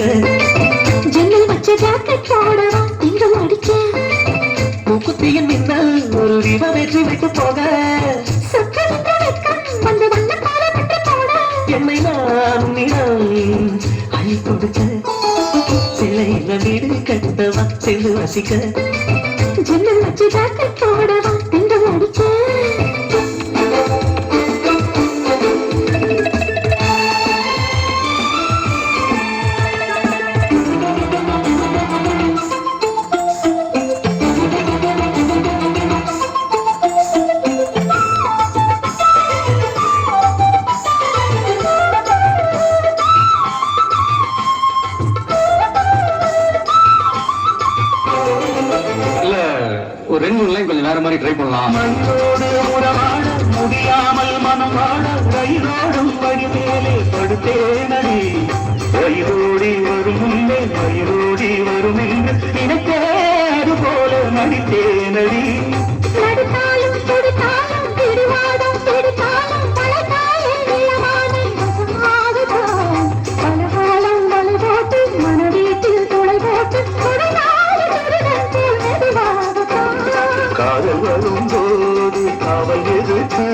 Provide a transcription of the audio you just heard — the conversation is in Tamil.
ரசிக்க ஜன்னல் வச்ச ஜாக்கெட் போடவா திங்கள் அடிக்க மூக்குத்தியின் மின்னல் ஒரு தீபம் ஏற்றி வைத்து போக. என்னை நான் உன்னிடம் அள்ளி கொடுக்க. சிலையில வீடு கட்டவா சேர்ந்து ரசிக்க ஜன்னல் வச்ச ஜாக்கெட் ஒரு ரெண்டு மூணு லைன் கொஞ்சம் வேற மாதிரி ட்ரை பண்ணலாம். முடியாமல் மனம் வாழ ரயிலோடும் வழி மேலே படுத்தேனடி. ரயிலோடி வரும் முன்னே ரயிலோடி வரும் என்று நினைத்தே அது போல நடித்தேனடி. நடுத்தா பகல் வரும்போது அவள் எதிர்த்து